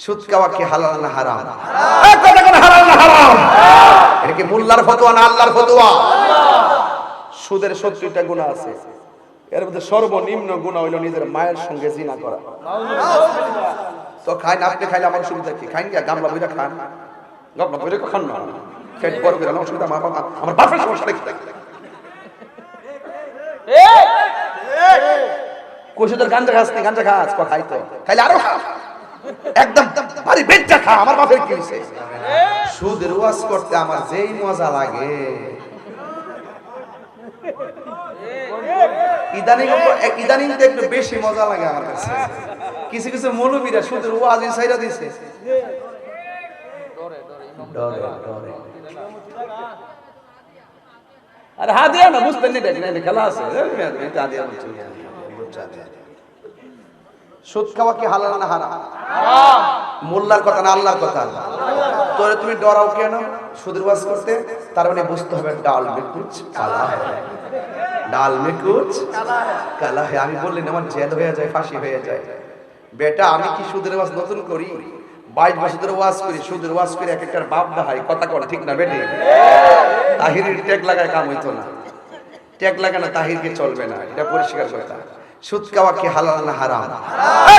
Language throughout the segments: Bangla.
সুদ খাওয়া কি হালাল না হারাম? কথা কোন হালাল না হারাম? এটা কি মোল্লার ফতোয়া না আল্লাহর ফতোয়া? সুদের সত্তরটা গুণা আছে। এর মধ্যে সর্বনিম্ন গুণা হইল নিজের মায়ের সঙ্গে জিনা করা। তো খাই না আপনি খাইলে আমার সুবিধা কি? খাইন গিয়া গামলা বইরা খান। গামলা বইরা খান না? পেট বড় করে আমার সুবিধা আমার বাবা- আমার বাপের সমস্যা নাকি? কইছে তোর গাঞ্জা খাস নি? গাঞ্জা খাস ক খাই তো। খাইলে আরও খা একদম ভারী বেচ্চা খা আমার বাপের কি হইছে সুদের ওয়াজ করতে আমার যেই মজা লাগে। ইদানিং ইদানিং তো একটু বেশি মজা লাগে আমার কাছে। কিছু কিছু মৌলবীরা সুদের ওয়াজ সাইরা দিছে ডরে ডরে। আরে না না খেলা আছে। দিয়া বলছি। সুদ খাওয়া কি হালাল না হারাম? মোল্লার কথা না আল্লাহর কথা? তোরে তুমি ডরাও কেন? সুদের ওয়াজ করতে? তার মানে বুঝতে হবে ডাল মে কুচ কালা ডাল মে কুচ কালা হ্যায় আমি বললেন আমার জেল হয়ে যায়, ফাঁসি হয়ে যায়। বেটা, আমি কি সুদের ওয়াজ নতুন করি? বাইশ বছরের ওয়াজ করি, সুদের ওয়াজ করে, এক একটার বাপ দাহাই কথা কর ঠিক না, বেটে? তাহিরের ট্যাগ লাগায় কাম হইতো না। ট্যাগ লাগানো তাহিরকে চলবে না। এটা পরিষ্কার কথা। সুদ খাওয়া কি হালাল না হারাম?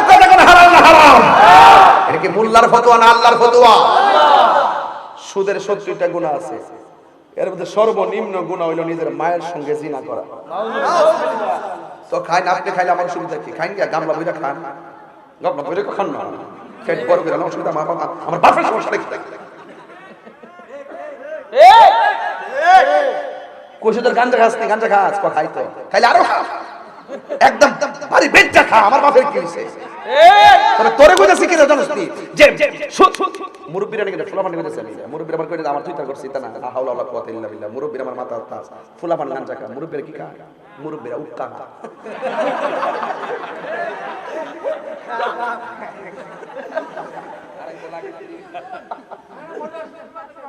কথা কোন হালাল না হারাম? এটা কি মোল্লার ফতোয়া না আল্লাহর ফতোয়া? সুদের সত্তরটা গুণা আছে। এর মধ্যে সর্বনিম্ন গুণা হইল নিজের মায়ের সঙ্গে জিনা করা। তো খাই না আপনি খাইলে আমার সুবিধা কি? খাইন গিয়া গামলা বইরা খান। গামলা বইরা খান না? পেট বড় করে আমার সুবিধা আমার বাবা- আমার বাপের সমস্যা কইছে তোর গাঞ্জা খাস নি? গাঞ্জা খাস ক খাই তো? খাইলে আরও খা একদম ভারী বেচ্চা খা, আমার বাপের কি হইছে তবে তোরে কইতাছি কি জানোস তুই যে মুরব্বিরা নাকি ফুলাপান কইতাছে মুরব্বিরা আমার কইতে কি খা? মুরব্বিরা উক্কা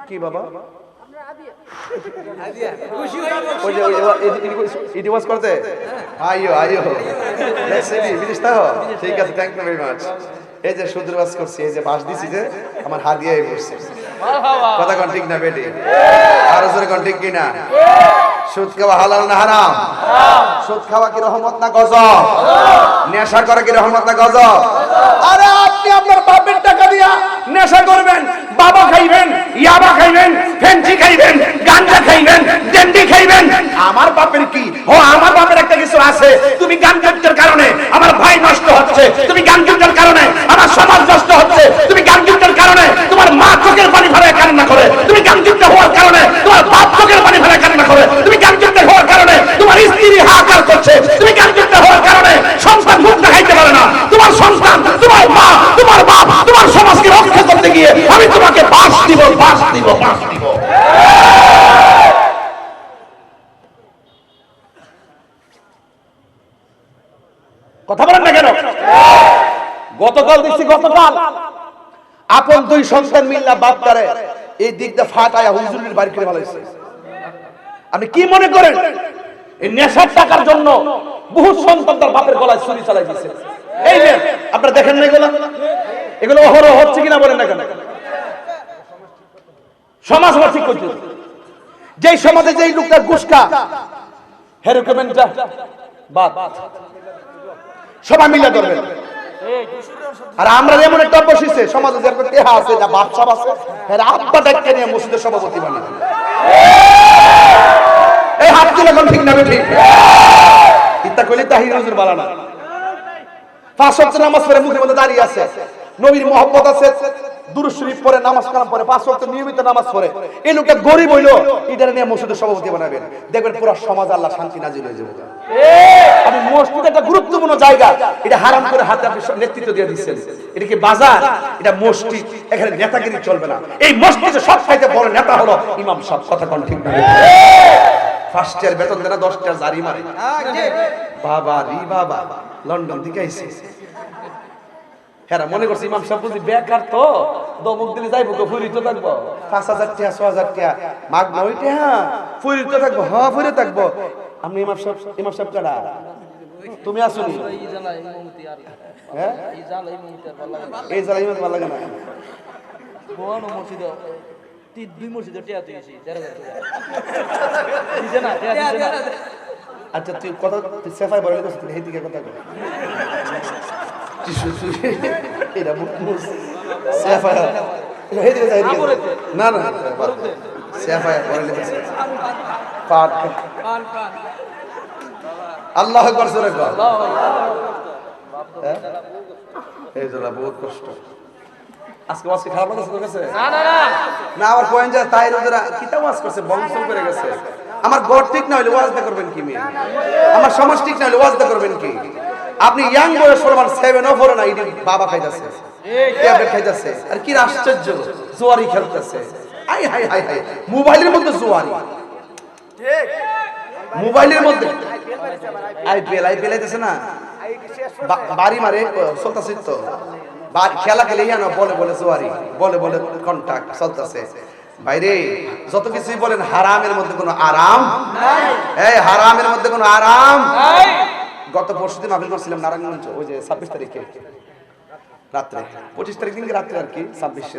কি বাবা? ঠিক আছে থ্যাংক ইউ মাচ এই যে করছি, এই যে দিছি যে, আমার কথা কোন সুদ খাওয়া না হারাম? সুদ খাওয়া না নেশা করা কি রহমত না গজব? আরে আপনি আপনার বাপের টাকা দিয়া নেশা করবেন বাবা খাইবেন ইয়াবা খাইবেন ফেন্সি খাইবেন গাঞ্জা খাইবেন ডেন্ডি খাইবেন আমার বাপের কি ও আমার বাপের একটা কিছু আছে তুমি গাঞ্জার কারণে আমার ভাই নষ্ট হচ্ছে, তুমি গাঞ্জার কারণে, আমার সমাজ নষ্ট হচ্ছে, তুমি গাঞ্জার কারণে, তোমার মা চোখের পানি ফেলায় কান্না করে, তুমি গান যুদ্ধ হওয়ার কারণে, তোমার বাপ চোখের পানি ফেলায় কান্না করে, তুমি গাঞ্জুকটা হওয়ার কারণে, তোমার স্ত্রী হাহাকার করছে, তুমি গাঞ্জুকটা হওয়ার কারণে, সংসার মুখ দেখাইতে পারে না তোমার সন্তান তোমার মা তোমার বাপ তোমার সমাজকে রক্ষা করতে গিয়ে আমি তোমাকে বাস দিব বাস দিব বাস দিব কথা বলেন না কেন গতকাল দেখছি, গতকাল। আপন দুই সন্তান মিল্লা বাপ তারে এই দিকটা ফাটায়া হুজুরের বাড়ি করে ফেলাইছে। আপনি কি মনে করেন? এই নেশার টাকার জন্য বহু সন্তান তার বাপের গলায় চালাই দিচ্ছে এই যে, আপনারা দেখেন না এগুলো? এগুলো হচ্ছে কিনা বলেন না কেন? সমাজ ঠিক করছে। সমাজে যেই লোকটা গুসকা বাদ। সবাই মিলে করবেন আর আমরা এমন একটা বসেছে, সমাজে যেরকম টেহা আছে, যা বাচ্চা আছে এর আব্বা ডাক্কে নিয়ে মসজিদের সভাপতি বানাবে এই হাত তুলে কোন ঠিক না ঠিক ইত্যা কইলে তাহির হুজুর বালানা পাঁচ ওয়াক্ত নামাজ পড়ে মুখের মধ্যে দাঁড়িয়ে আছে। নবীর মহব্বত আছে। দুরুদ পড়ে, নামাজ কালাম পড়ে, পাঁচ ওয়াক্ত নিয়মিত নামাজ পড়ে। এই লোকটা গরিব হইল এটারে নিয়ে মসজিদের সভাপতি বানাবেন। দেখবেন পুরো সমাজ আল্লাহ শান্তি নাজিল হয়ে যাবে। আমি মসজিদ একটা গুরুত্বপূর্ণ জায়গা, এটা হারাম করে হাতে আপনি নেতৃত্ব দিয়ে দিচ্ছেন। এটা কি বাজার? এটা মসজিদ, এখানে নেতাগিরি চলবে না। এই মসজিদে সব চাইতে বড় নেতা হলো ইমাম সব কথা কোন ঠিক না? ফার্স্ট ইয়ার বেতন দেনা, দশ টাকা জারি মারে বাবা রি বাবা, লন্ডন থেকে আইছে। হ্যাঁ মনে করছি ইমাম সাহেব বুঝি বেকার তো দমক দিলে যাইবো গো ফুরি তো থাকব? পাঁচ হাজার টিয়া ছ হাজার টিয়া মাগ নয় টাকা ফুরি তো থাকব হ্যাঁ ফুরি থাকব। আপনি ইমাম সাহেব ইমাম সাহেব কারা? তুমি আসুনি? এই জ্বালা আর হ্যাঁ? ভালো লাগে না। এই জ্বালা ইমান ভালো লাগে না। ভুয়ানো দুই মসজিদে টিয়া তুই না টিয়া আচ্ছা তুই কথা সেফাই বলে হেদিকে কথা শু- আল্লাহ আকবার হ্যাঁ? এই জন্য বহুত কষ্ট আজকে না আবার কোয়েন যায় তাই রোজরা কিতা করছে বংশল করে আমার ঘর ঠিক না হলে ওয়াজটা করবেন কি আমার সমাজ ঠিক না হলে ওয়াজটা করবেন কি আপনি ইয়াং বয়স সরমান সেভেন ও ফোর না ইডি বাবা খাইতেছে। ট্যাবলেট খাইতেছে। আর কি আশ্চর্য জোয়ারি খেলতেছে। আই হাই হাই হাই মোবাইলের মধ্যে জোয়ারি। মোবাইলের মধ্যে আইপিএল আইপিএল আইতেছে না? বাড়ি মারে চলতেছে তো। খেলা খেলে জানো বলে বলে জোয়ারি। বলে বলে কন্টাক্ট চলতেছে। বাইরে যত কিছুই বলেন হারামের মধ্যে কোনো আরাম? এই হারামের মধ্যে কোনো আরাম? গত পরশু দিন মাহফিল করছিলাম নারায়ণগঞ্জ, ওই যে ছাব্বিশ তারিখে। রাত্রে। পঁচিশ তারিখ দিনকে রাত্রে আর কি, ছাব্বিশে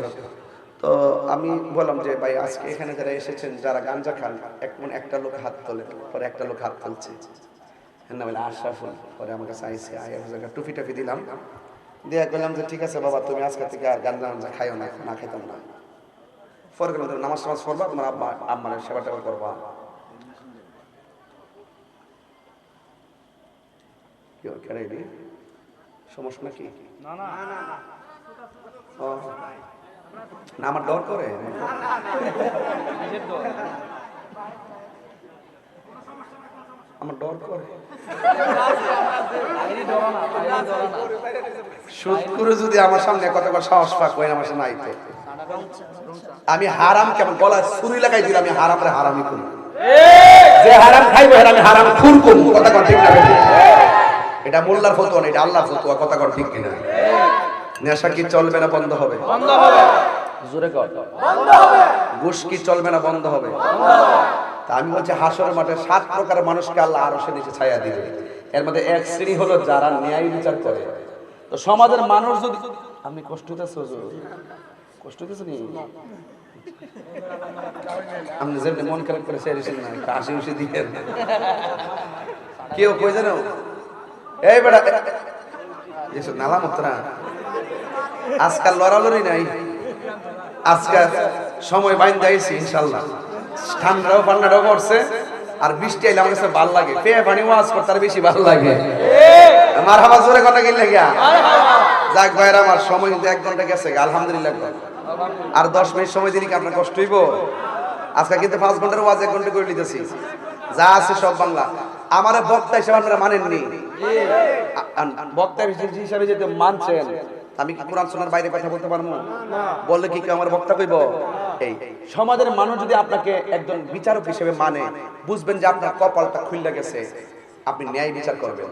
তো আমি বললাম যে, ভাই, আজকে এখানে যারা এসেছেন, যারা গাঞ্জা খান, এক মনে একটা লোক হাত তোলে, পরে একটা লোক হাত তুলছে। হ্যাঁ না, বলে, আশরাফুল। পরে আমার কাছে আইসে আই এক জায়গায় টুপি টাফি দিলাম। দিয়ে বললাম যে, ঠিক আছে বাবা, তুমি আজকে থেকে আর গাঞ্জা গাঞ্জা খাইও না না খাইতাম না। পরে গেলাম নামাজ টামাজ পড়বা, তোমার আব্বা, আম্মার সেবা টেবা করবা কি ওর কেন এলি? সমস্যা নাকি? না না। না আমার ডর করে। আমার ডর করে। করে যদি আমার সামনে কত সাহস পাক ওই আমার সামনে আইতে। আমি হারাম কেমন গলায় ছুরি লাগাই দিলে আমি হারামরে হারামি করি। যে হারাম খাইবো আমি হারাম খুন করব কথা কন ঠিক না? এটা মোল্লার ফতোয়া না এটা আল্লাহর ফতোয়া কথা কন ঠিক কিনা? নেশা কি চলবে না বন্ধ হবে? বন্ধ হবে। জোরে কর বন্ধ হবে। ঘুষ কি চলবে না বন্ধ হবে? বন্ধ হবে। তা আমি বলছি হাসরের মাঠে সাত প্রকার মানুষকে আল্লাহ আরও সে নিচে ছায়া দিবে। এর মধ্যে এক শ্রেণি হলো যারা ন্যায় বিচার করে। তো সমাজের মানুষ যদি আপনি কষ্ট হইতেছে কষ্ট হইতেছে নি? আপনি যেমনি মন খারাপ করে সেরেছেন না হাসি হুসি দিয়ে কেউ কই জানো? এই বেটা এসব আজকাল লড়ালড়ি নাই। আজকাল সময় বাইন যাইছি ইনশাল্লাহ। ঠান্ডাও পড়ছে, আর বৃষ্টি আইলে আমার কাছে ভালো লাগে। পেয়ে পানি ওয়াজ করতে আর বেশি ভালো লাগে। আমার জোরে কথা গিয়া। যাক আমার সময় কিন্তু এক ঘণ্টা গেছে আলহামদুলিল্লাহ। আর দশ মিনিট সময় দিলে কি আপনার কষ্ট হইব? আজকে কিন্তু পাঁচ ঘণ্টার ওয়াজ এক ঘণ্টা করে নিতেছি। যা আছে সব বাংলা। আমার বক্তা হিসেবে আপনারা মানেননি। আ- আ- বক্তা মানছেন আমি কি কোরআন শোনার বাইরে কথা বলতে পারব? বললে কি আমার বক্তা কইব? এই সমাজের মানুষ যদি আপনাকে একজন বিচারক হিসেবে মানে বুঝবেন যে আপনার কপালটা খুললে গেছে আপনি ন্যায় বিচার করবেন।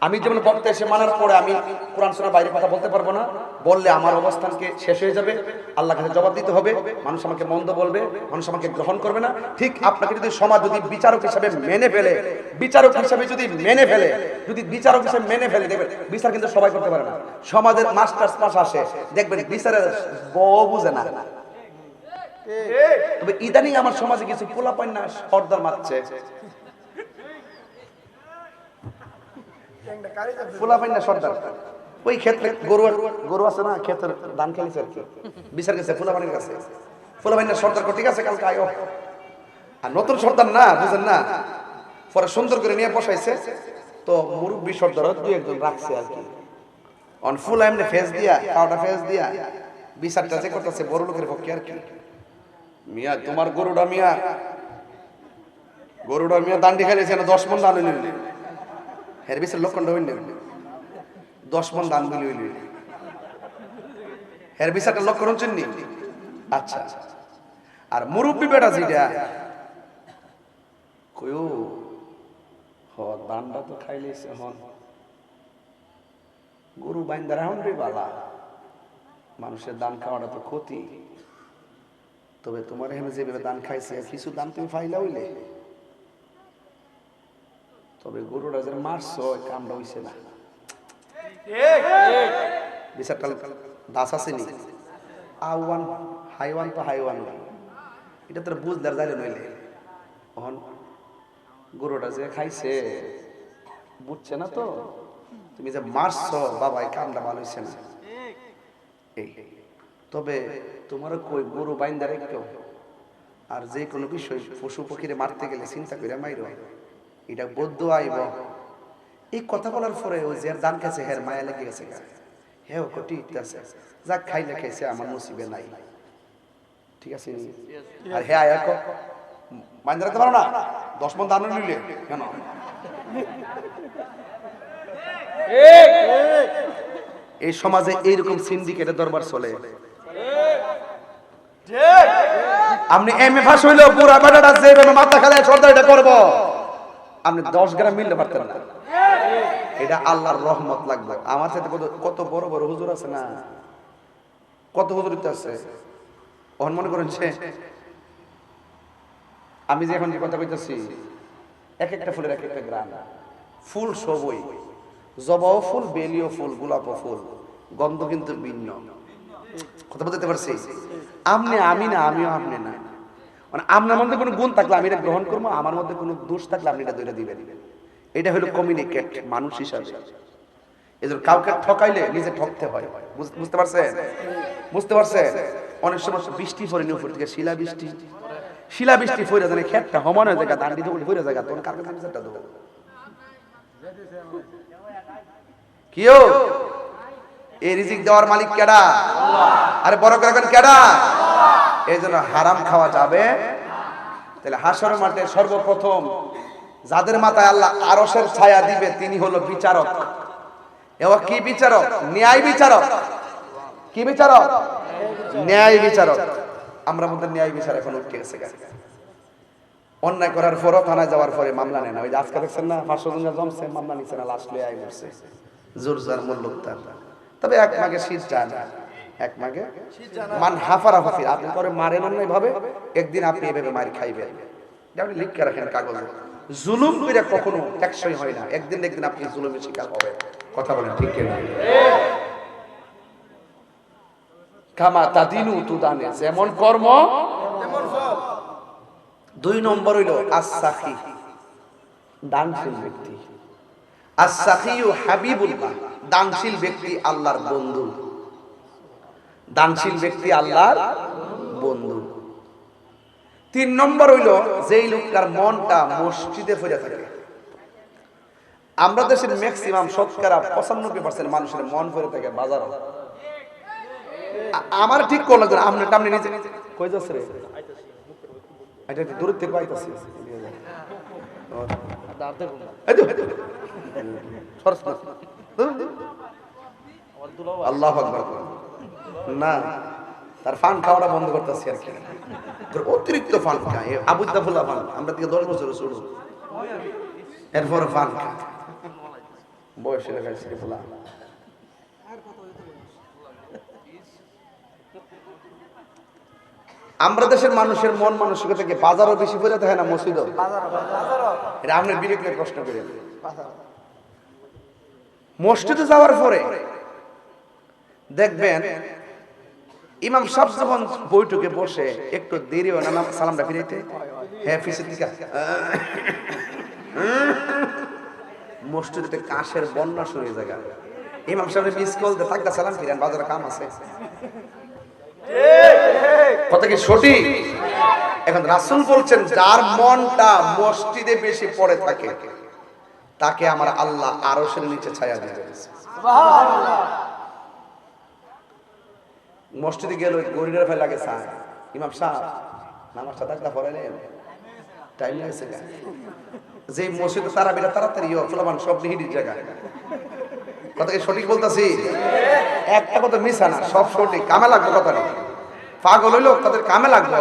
আমি যেমন বক্তা এসে মানার পরে আমি কোরআন সোনার বাইরে কথা বলতে পারব না বললে আমার অবস্থানকে শেষ হয়ে যাবে আল্লাহ কাছে জবাব দিতে হবে মানুষ আমাকে মন্দ বলবে মানুষ আমাকে গ্রহণ করবে না ঠিক আপনাকে যদি সমাজ যদি বিচারক হিসাবে মেনে ফেলে বিচারক হিসাবে যদি মেনে ফেলে যদি বিচারক হিসাবে মেনে ফেলে দেখবেন বিচার কিন্তু সবাই করতে পারে না সমাজের মাস্টার্স পাস আসে দেখবেন বিচারের বউ বুঝে না তবে ইদানিং আমার সমাজে কিছু পোলা পায় না সর্দার মারছে পোলা পায় না সর্দার ওই ক্ষেত্রে গরু গরু আছে না, ক্ষেতের ধান খেলিছে আর কি। বিচার গেছে পোলা পানির কাছে। পাই সর্দার ঠিক আছে, কালকে আয়ো। আর নতুন সর্দার না, বুঝেন না? পরে সুন্দর করে নিয়ে বসাইছে। তো মুরব্বী সর্দার দুই একজন রাখছে আর কি। অন ফুল এমনি ফেস দিয়া কাউটা ফেস দিয়া বিচারটা যে করতেছে বড় লোকের পক্ষে আর কি। মিয়া, তোমার গরুটা মিয়া। গরুটা মিয়া দান্ডি খাইছে না, দশ মন দান হইল হের বিচার লক্ষণ হইল দশ মন দান বলি হইল। হের বিচারটা লক্ষণ হচ্ছেন নি? আচ্ছা। আর মুরব্বী বেটা যেটা, কয়ো হ দানটা তো খাইলেছে হন গরু বাইন্দা রাহন রে বালা। মানুষের দান খাওয়াটা তো ক্ষতি। তবে তোমার এখানে যেভাবে দান খাইছে, কিছু দান তুমি ফাইলা হইলে। তবে গরুটা যে মারছো কামটা হইছে না। এটা নইলে। তখন গরুটা যে খাইছে, বুঝছে না তো? তুমি যে মারছো ভালো তবে তোমার কই গরু বাইন্দা রেখো আর যে কোনো বিষয় পশু পক্ষীরে মারতে গেলে চিন্তা করে মাইর। এটা বদ্ধ আইব। এই কথা বলার পরে ওই যে দান কাছে হের মায়া লেগে গেছে। হ্যাঁ কটি আছে। যাক, খাইলে খাইছে, আমার নসিবে নাই। ঠিক আছে? আর হ্যাঁ আয়া কো মাইন্দা রাখতে পারো না? দশ মন দান নিলে, কেন? এই সমাজে এইরকম সিন্ডিকেটের দরবার চলে। আপনি এম এ ফাঁস হইলেও পুরা বেটাটা যেভাবে মাথা খেলায় সর্দার এটা করব। আপনি দশ গ্রাম মিলতে পারতেন না। এটা আল্লাহর রহমত লাগবে। আমার সাথে কত বড় বড় হুজুর আছে না? কত হুজুর আছে? ওহন মনে করেন সে আমি যে এখন যে কথা কইতেছি, এক একটা ফুলের এক একটা গ্রাম। ফুল সবই। জবাও ফুল, বেলিও ফুল, গোলাপও ফুল। গন্ধ কিন্তু ভিন্ন। কথা বলতে পারছি? আপনি আমি না, আমিও আপনি না। মানে আপনার মধ্যে কোনো গুণ থাকলে আমি এটা গ্রহণ করব, আমার মধ্যে কোনো দোষ থাকলে আপনি এটা দইটা দিবেন। এটা হলো কমিউনিকেট মানুষ হিসাবে। এদের কাউকে ঠকাইলে নিজে ঠকতে হয়। বুঝতে পারছেন? বুঝতে পারছেন? অনেক সময় বৃষ্টি পড়ে উপর থেকে শিলা বৃষ্টি। শিলা বৃষ্টি পড়ে জানে খেতটা হমান হয়ে জায়গা দান্ডি দিয়ে পড়ে জায়গা তখন কার কাছে বিচারটা দেবো? কিও এই রিজিক দেওয়ার মালিক কেডা? আরে বড় করে কেডা? এই জন্য হারাম খাওয়া যাবে। তাহলে হাসর মাঠে সর্বপ্রথম যাদের মাথায় আল্লাহ আরসের ছায়া দিবে, তিনি হলো বিচারক। এবার কি বিচারক? ন্যায় বিচারক। কি বিচারক? ন্যায় বিচারক। আমরা মধ্যে ন্যায় বিচার এখন উঠে গেছে। অন্যায় করার পরও থানায় যাওয়ার পরে মামলা নেয় না। ওই যে আজকে দেখছেন না, পাঁচশো জমছে, মামলা নিচ্ছে না লাস্ট লয়ে আই করছে জোর জার মূল্য তার তবে এক মাগে শীত যায় এক মাগে মান হাফারা হাফির আপনি করে মারেন অন্যায় ভাবে একদিন আপনি এভাবে মার খাইবেন। এটা আপনি লিখে রাখেন কাগজে। জুলুম করে কখনো টেকসই হয় না। একদিন একদিন আপনি জুলুমের শিকার হবেন। কথা বলেন ঠিক কিনা? কামা তাদিনু তুদানে যেমন কর্ম দুই নম্বর হইল আসাখি দানশীল ব্যক্তি। আসাখিউ হাবিবুল্লাহ দানশীল ব্যক্তি আল্লাহর বন্ধু। দানশীল ব্যক্তি আল্লাহর বন্ধু। তিন নম্বর হইল যেই লোকটার মনটা মসজিদে ফিরে থাকে। আমরা দেশের ম্যাক্সিমাম শতকরা পঁচানব্বই পার্সেন্ট মানুষের মন ফিরে থাকে বাজার। আমার ঠিক করল যে আপনি টামনি নিচে কই যাচ্ছে রে? এটা একটু দূরের থেকে পাইতেছি। না। না। আল্লাহ না। তার ফান খাওয়াটা বন্ধ করতেছি আর কি। অতিরিক্ত ফান খায় এ আবুদ্দা ফান, আমরা থেকে দশ বছর শুরু। এরপর ফান খায় ফুলা। আমরা দেশের মানুষের মন মানসিকতা থেকে বাজারও বেশি করে থাকে না, মসজিদও। এটা আপনার বিবেককে প্রশ্ন করে। মসজিদে যাওয়ার পরে দেখবেন ইমাম সাহেব যখন বৈঠকে বসে, একটু দেরি হয় না সালামটা ফিরাইতে হ্যাঁ ফিসে মসজিদে কাশের বন্যা শুরু হয়ে যায় ইমাম সাহেব মিস কল দে থাকতা সালাম ফিরান, বাজারে কাম আছে। কথা কি সঠিক? এখন রাসূল বলছেন, যার মনটা মসজিদে বেশি পড়ে থাকে, তাকে আমার আল্লাহ আরশের নিচে ছায়া দিবে মসজিদে গেল গরিবের ভাই লাগে সাহেব ইমাম সাহেব, নামাজটা থাকলে পড়াইলেন টাইম লাগছে। যে মসজিদে তারা বিরা তাড়াতাড়ি ফুলাবান সব নিহিটির জায়গা। কথা সঠিক বলতেছি? একটা কথা মিশা না, সব সঠিক। কামে লাগবে কথাটা। পাগল হইল তাদের কামে লাগবে।